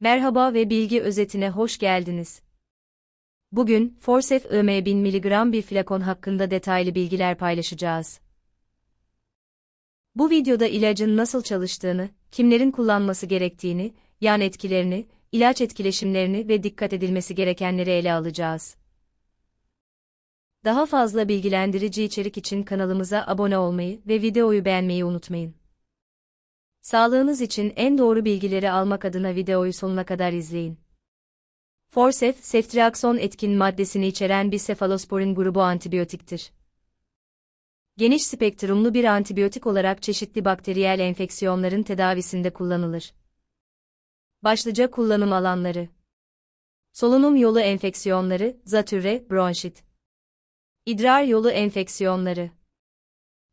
Merhaba ve bilgi özetine hoş geldiniz. Bugün, Forsef IM 1000 mg bir flakon hakkında detaylı bilgiler paylaşacağız. Bu videoda ilacın nasıl çalıştığını, kimlerin kullanması gerektiğini, yan etkilerini, ilaç etkileşimlerini ve dikkat edilmesi gerekenleri ele alacağız. Daha fazla bilgilendirici içerik için kanalımıza abone olmayı ve videoyu beğenmeyi unutmayın. Sağlığınız için en doğru bilgileri almak adına videoyu sonuna kadar izleyin. Forsef, ceftriaxon etkin maddesini içeren bir sefalosporin grubu antibiyotiktir. Geniş spektrumlu bir antibiyotik olarak çeşitli bakteriyel enfeksiyonların tedavisinde kullanılır. Başlıca kullanım alanları Solunum yolu enfeksiyonları, zatürre, bronşit. İdrar yolu enfeksiyonları.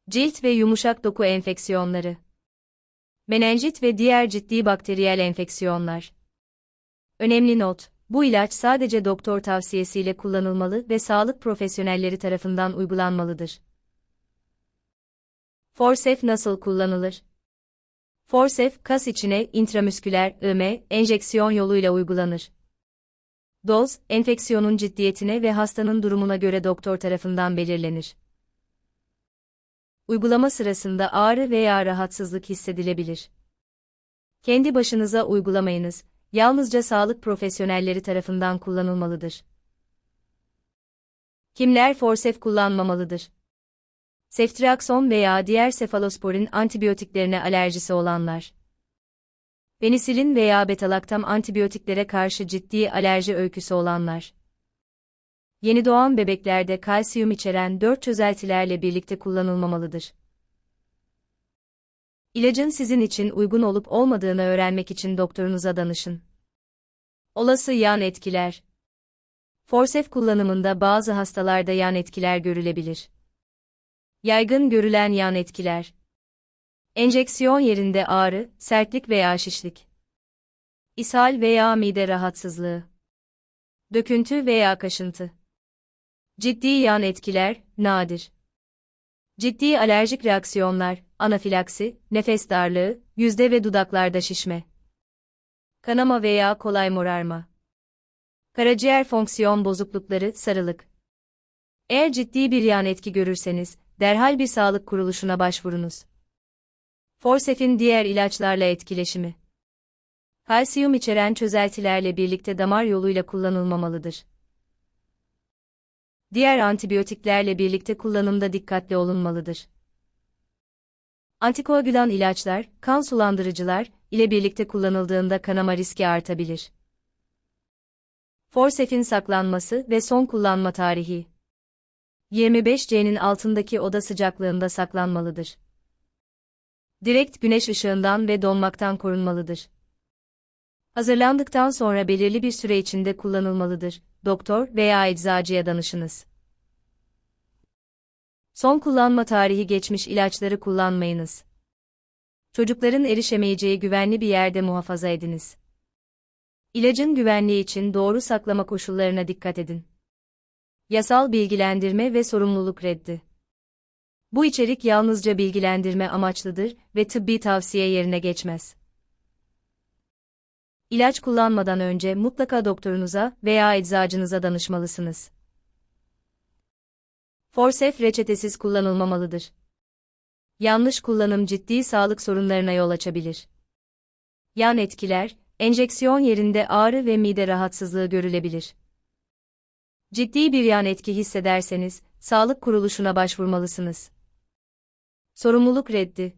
Cilt ve yumuşak doku enfeksiyonları. Menenjit ve diğer ciddi bakteriyel enfeksiyonlar. Önemli not, bu ilaç sadece doktor tavsiyesiyle kullanılmalı ve sağlık profesyonelleri tarafından uygulanmalıdır. Forsef nasıl kullanılır? Forsef, kas içine intramüsküler ÖM enjeksiyon yoluyla uygulanır. Doz, enfeksiyonun ciddiyetine ve hastanın durumuna göre doktor tarafından belirlenir. Uygulama sırasında ağrı veya rahatsızlık hissedilebilir. Kendi başınıza uygulamayınız, yalnızca sağlık profesyonelleri tarafından kullanılmalıdır. Kimler forsef kullanmamalıdır? Ceftriaxon veya diğer sefalosporin antibiyotiklerine alerjisi olanlar. Penisilin veya betalaktam antibiyotiklere karşı ciddi alerji öyküsü olanlar. Yeni doğan bebeklerde kalsiyum içeren 4 çözeltilerle birlikte kullanılmamalıdır. İlacın sizin için uygun olup olmadığını öğrenmek için doktorunuza danışın. Olası yan etkiler Forsef kullanımında bazı hastalarda yan etkiler görülebilir. Yaygın görülen yan etkiler Enjeksiyon yerinde ağrı, sertlik veya şişlik. İshal veya mide rahatsızlığı. Döküntü veya kaşıntı. Ciddi yan etkiler, nadir. Ciddi alerjik reaksiyonlar, anafilaksi, nefes darlığı, yüzde ve dudaklarda şişme. Kanama veya kolay morarma. Karaciğer fonksiyon bozuklukları, sarılık. Eğer ciddi bir yan etki görürseniz, derhal bir sağlık kuruluşuna başvurunuz. Forsef'in diğer ilaçlarla etkileşimi. Kalsiyum içeren çözeltilerle birlikte damar yoluyla kullanılmamalıdır. Diğer antibiyotiklerle birlikte kullanımda dikkatli olunmalıdır. Antikoagülan ilaçlar, kan sulandırıcılar ile birlikte kullanıldığında kanama riski artabilir. Forsef'in saklanması ve son kullanma tarihi 25C'nin altındaki oda sıcaklığında saklanmalıdır. Direkt güneş ışığından ve donmaktan korunmalıdır. Hazırlandıktan sonra belirli bir süre içinde kullanılmalıdır. Doktor veya eczacıya danışınız. Son kullanma tarihi geçmiş ilaçları kullanmayınız. Çocukların erişemeyeceği güvenli bir yerde muhafaza ediniz. İlacın güvenliği için doğru saklama koşullarına dikkat edin. Yasal bilgilendirme ve sorumluluk reddi. Bu içerik yalnızca bilgilendirme amaçlıdır ve tıbbi tavsiye yerine geçmez. İlaç kullanmadan önce mutlaka doktorunuza veya eczacınıza danışmalısınız. Forsef reçetesiz kullanılmamalıdır. Yanlış kullanım ciddi sağlık sorunlarına yol açabilir. Yan etkiler, enjeksiyon yerinde ağrı ve mide rahatsızlığı görülebilir. Ciddi bir yan etki hissederseniz, sağlık kuruluşuna başvurmalısınız. Sorumluluk reddi,